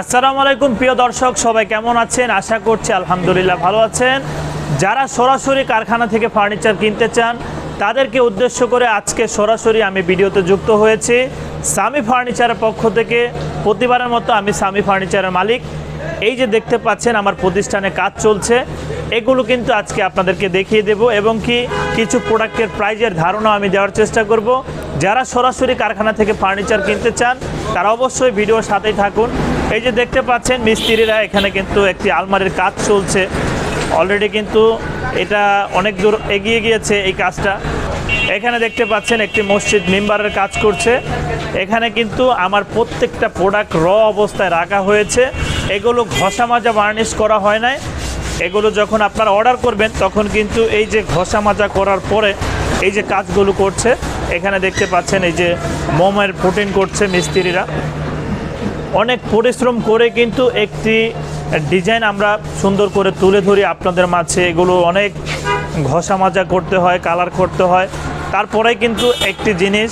আসসালামু আলাইকুম, প্রিয় দর্শক, সবাই কেমন আছেন? আশা করছি আলহামদুলিল্লাহ ভালো আছেন। যারা সরাসরি কারখানা থেকে ফার্নিচার কিনতে চান, তাদেরকে উদ্দেশ্য করে আজকে সরাসরি আমি ভিডিওতে যুক্ত হয়েছি। সামি ফার্নিচারের পক্ষ থেকে প্রতিবারের মতো আমি সামি ফার্নিচারের মালিক। এই যে দেখতে পাচ্ছেন, আমার প্রতিষ্ঠানে কাজ চলছে। এগুলো কিন্তু আজকে আপনাদেরকে দেখিয়ে দেব এবং কি কিছু প্রোডাক্টের প্রাইজের ধারণা আমি দেওয়ার চেষ্টা করব। যারা সরাসরি কারখানা থেকে ফার্নিচার কিনতে চান, তারা অবশ্যই ভিডিওর সাথেই থাকুন। এই যে দেখতে পাচ্ছেন মিস্ত্রিরা, এখানে কিন্তু একটি আলমারির কাজ চলছে। অলরেডি কিন্তু এটা অনেক দূর এগিয়ে গিয়েছে এই কাজটা। এখানে দেখতে পাচ্ছেন একটি মসজিদ মেম্বারের কাজ করছে। এখানে কিন্তু আমার প্রত্যেকটা প্রোডাক্ট র অবস্থায় রাখা হয়েছে। এগুলো ঘষা মাজা বার্নিশ করা হয় নাই। এগুলো যখন আপনারা অর্ডার করবেন, তখন কিন্তু এই যে ঘষা মাজা করার পরে এই যে কাজগুলো করছে, এখানে দেখতে পাচ্ছেন এই যে মোমের প্রোটিন করছে মিস্ত্রিরা। অনেক পরিশ্রম করে কিন্তু একটি ডিজাইন আমরা সুন্দর করে তুলে ধরি আপনাদের মাঝে। এগুলো অনেক ঘষা মাজা করতে হয়, কালার করতে হয়। তারপরে কিন্তু একটি জিনিস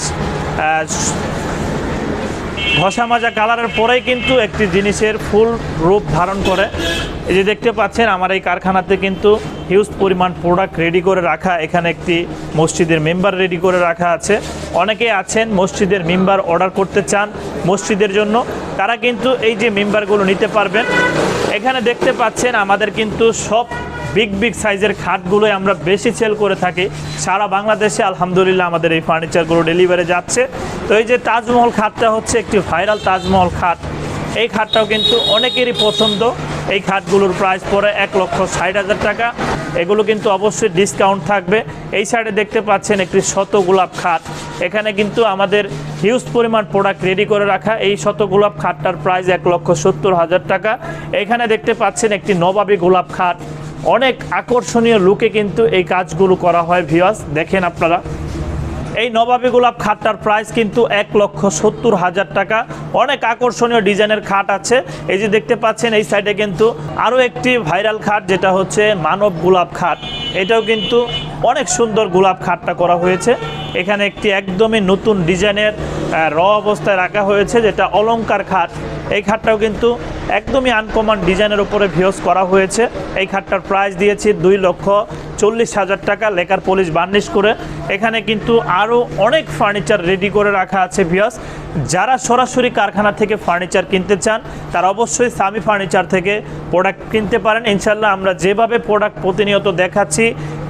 ঘষা মাজা কালারের পরেই কিন্তু একটি জিনিসের ফুল রূপ ধারণ করে। এই যে দেখতে পাচ্ছেন, আমার এই কারখানাতে কিন্তু হিউজ পরিমাণ প্রোডাক্ট রেডি করে রাখা, এখানে একটি মসজিদের মেম্বার রেডি করে রাখা আছে। অনেকে আছেন, মসজিদের মেম্বার অর্ডার করতে চান মসজিদের জন্য। তারা কিন্তু এই যে মেম্বারগুলো নিতে পারবেন। এখানে দেখতে পাচ্ছেন আমাদের কিন্তু সব বিগ বিগ সাইজের খাটগুলোই আমরা বেশি সেল করে থাকি। সারা বাংলাদেশে আলহামদুলিল্লাহ আমাদের এই ফার্নিচারগুলো ডেলিভারি যাচ্ছে। তো এই যে তাজমহল খাটটা হচ্ছে একটি ভাইরাল তাজমহল খাট। এই খাটটাও কিন্তু অনেকেরই পছন্দ। এই খাটগুলোর প্রাইস পড়ে এক লক্ষ ষাট হাজার টাকা। এগুলো কিন্তু অবশ্যই ডিসকাউন্ট থাকবে। এই সাইডে দেখতে পাচ্ছেন একটি শত গোলাপ খাট। এখানে কিন্তু আমাদের হিউজ পরিমাণ প্রোডাক্ট রেডি করে রাখা এই শত গোলাপ খাটটার প্রাইস এক লক্ষ সত্তর হাজার টাকা। এখানে দেখতে পাচ্ছেন একটি নবাবী গোলাপ খাট। অনেক আকর্ষণীয় লুকে কিন্তু এই কাজগুলো করা হয় ভিওয়াস দেখেন আপনারা। এই নবাবী গোলাপ খাটটার প্রাইস কিন্তু এক লক্ষ সত্তর হাজার টাকা। অনেক আকর্ষণীয় ডিজাইনের খাট আছে। এই যে দেখতে পাচ্ছেন, এই সাইডে কিন্তু আরও একটি ভাইরাল খাট, যেটা হচ্ছে মানব গোলাপ খাট। এটাও কিন্তু অনেক সুন্দর গোলাপ খাটটা করা হয়েছে। এখানে একটি একদমই নতুন ডিজাইনের র অবস্থায় রাখা হয়েছে, যেটা অলংকার খাট। এই খাটটাও কিন্তু একদমই আনকমন ডিজাইনের উপরে ভিউজ করা হয়েছে। এই খাটটার প্রাইস দিয়েছি দুই লক্ষ চল্লিশ হাজার টাকা, লেকার পলিশ বার্নিশ করে। এখানে কিন্তু আরও অনেক ফার্নিচার রেডি করে রাখা আছে ভিউস যারা সরাসরি কারখানা থেকে ফার্নিচার কিনতে চান, তারা অবশ্যই সামি ফার্নিচার থেকে প্রোডাক্ট কিনতে পারেন। ইনশাল্লাহ আমরা যেভাবে প্রোডাক্ট প্রতিনিয়ত দেখাচ্ছি,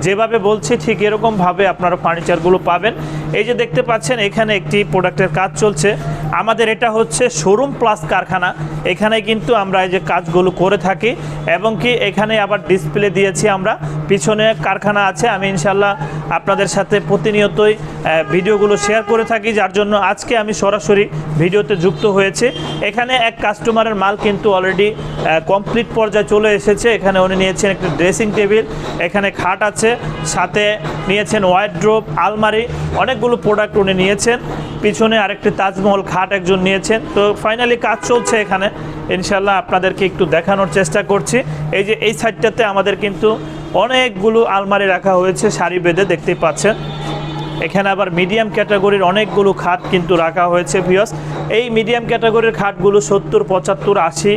যেভাবে বলছি, ঠিক এরকমভাবে আপনারা ফার্নিচারগুলো পাবেন। এই যে দেখতে পাচ্ছেন, এখানে একটি প্রোডাক্টের কাজ চলছে। আমাদের এটা হচ্ছে শোরুম প্লাস কারখানা। এখানে কিন্তু আমরা এই যে কাজগুলো করে থাকি এবং কি এখানে আবার ডিসপ্লে দিয়েছি আমরা। পিছনে কারখানা আছে, আমি ইনশাল্লাহ আপনাদের সাথে প্রতিনিয়তই ভিডিওগুলো শেয়ার করে থাকি, যার জন্য আজকে আমি সরাসরি ভিডিওতে যুক্ত হয়েছে। এখানে এক কাস্টমারের মাল কিন্তু অলরেডি কমপ্লিট পর্যায়ে চলে এসেছে। এখানে উনি নিয়েছেন একটি ড্রেসিং টেবিল এখানে খাট আছে, সাথে নিয়েছেন ওয়াইড্রোপ আলমারি, অনেকগুলো প্রোডাক্ট উনি নিয়েছেন। পিছনে আরেকটি তাজমহল খাট একজন নিয়েছেন। তো ফাইনালি কাজ চলছে এখানে। ইনশাল্লাহ আপনাদেরকে একটু দেখানোর চেষ্টা করছি। এই যে এই সাইডটাতে আমাদের কিন্তু অনেকগুলো আলমারি রাখা হয়েছে, সারি বেঁধে দেখতেই পাচ্ছেন। এখানে আবার মিডিয়াম ক্যাটাগরির অনেকগুলো খাট কিন্তু রাখা হয়েছে ভিওস এই মিডিয়াম ক্যাটাগরির খাটগুলো সত্তর, পঁচাত্তর, আশি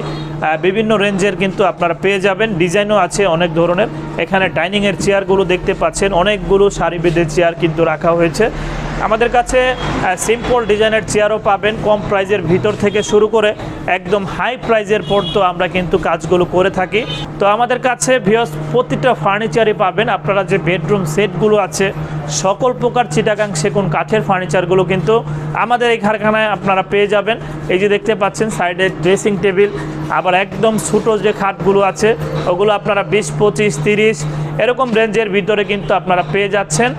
বিভিন্ন রেঞ্জের কিন্তু আপনারা পেয়ে যাবেন। ডিজাইনও আছে অনেক ধরনের। এখানে ডাইনিংয়ের চেয়ারগুলো দেখতে পাচ্ছেন। অনেকগুলো সারি বেঁধে চেয়ার কিন্তু রাখা হয়েছে। আমাদের কাছে সিম্পল ডিজাইনের চেয়ারও পাবেন, কম প্রাইজের ভিতর থেকে শুরু করে একদম হাই প্রাইজের পর্যন্ত আমরা কিন্তু কাজগুলো করে থাকি। তো আমাদের কাছে ভিওস প্রতিটা ফার্নিচারই পাবেন। আপনারা যে বেডরুম সেটগুলো আছে, সকল প্রকার চিটাগাং সেগুন কাঠের ফার্নিচারগুলো কিন্তু আমাদের এই কারখানায় আপনারা পেয়ে যাবেন। এই যে দেখতে পাচ্ছেন, সাইডে ড্রেসিং টেবিল আবার একদম ছোটো যে খাটগুলো আছে, ওগুলো আপনারা বিশ, পঁচিশ, তিরিশ, এরকম রেঞ্জের ভিতরে কিন্তু আপনারা পেয়ে যাচ্ছেন।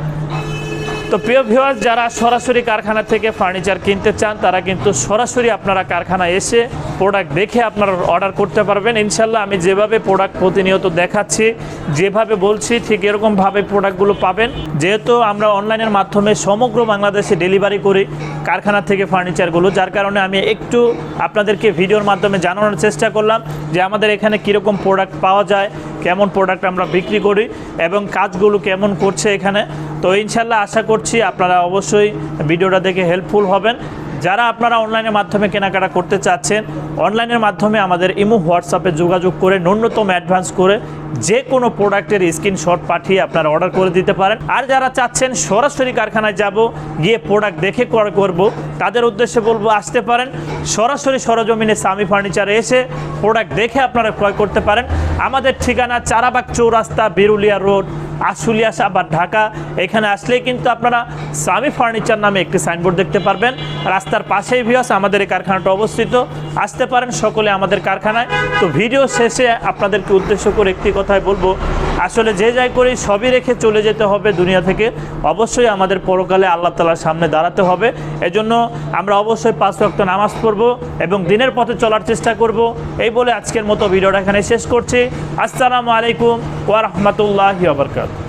তো প্রিয় ভিউয়ার্স যারা সরাসরি কারখানা থেকে ফার্নিচার কিনতে চান, তারা কিন্তু সরাসরি আপনারা কারখানায় এসে প্রোডাক্ট দেখে আপনারা অর্ডার করতে পারবেন। ইনশাল্লাহ আমি যেভাবে প্রোডাক্ট প্রতিনিয়ত দেখাচ্ছি, যেভাবে বলছি, ঠিক এরকমভাবে প্রোডাক্টগুলো পাবেন। যেহেতু আমরা অনলাইনের মাধ্যমে সমগ্র বাংলাদেশে ডেলিভারি করি কারখানা থেকে ফার্নিচারগুলো যার কারণে আমি একটু আপনাদেরকে ভিডিওর মাধ্যমে জানানোর চেষ্টা করলাম যে আমাদের এখানে কীরকম প্রোডাক্ট পাওয়া যায়, কেমন প্রোডাক্ট আমরা বিক্রি করি, এবং কাজগুলো কেমন করছে এখানে। তো ইনশাল্লাহ আশা করছি আপনারা অবশ্যই ভিডিওটা দেখে হেল্পফুল হবেন। যারা আপনারা অনলাইনের মাধ্যমে কেনাকাটা করতে চাচ্ছেন অনলাইনের মাধ্যমে আমাদের ইমো হোয়াটসঅ্যাপে যোগাযোগ করে, ন্যূনতম অ্যাডভান্স করে যে কোনো প্রোডাক্টের স্ক্রিনশট পাঠিয়ে আপনারা অর্ডার করে দিতে পারেন। আর যারা চাচ্ছেন সরাসরি কারখানায় যাব, গিয়ে প্রোডাক্ট দেখে ক্রয় করব, তাদের উদ্দেশ্যে বলব আসতে পারেন। সরাসরি সরজমিনে সামি ফার্নিচারে এসে প্রোডাক্ট দেখে আপনারা ক্রয় করতে পারেন। আমাদের ঠিকানা চারাবাগ চৌরাস্তা, বিরুলিয়া রোড আশুলিয়া বা ঢাকা, এখানে আসলেই কিন্তু আপনারা সামি ফার্নিচার নামে একটি সাইনবোর্ড দেখতে পারবেন। রাস্তার পাশেই ভিওস আমাদের এই কারখানাটা অবস্থিত। আসতে পারেন সকলে আমাদের কারখানায়। তো ভিডিও শেষে আপনাদেরকে উদ্দেশ্য করে একটি কথাই বলব আসলে যে যাই করি, সবই রেখে চলে যেতে হবে দুনিয়া থেকে। অবশ্যই আমাদের পরকালে আল্লাহ তালার সামনে দাঁড়াতে হবে। এজন্য আমরা অবশ্যই পাঁচ রক্ত নামাজ পড়ব এবং দিনের পথে চলার চেষ্টা করব। এই বলে আজকের মতো ভিডিওটা এখানে শেষ করছি। আসসালামু আলাইকুম ওয়ারহমতুল্লাহ আবরকাত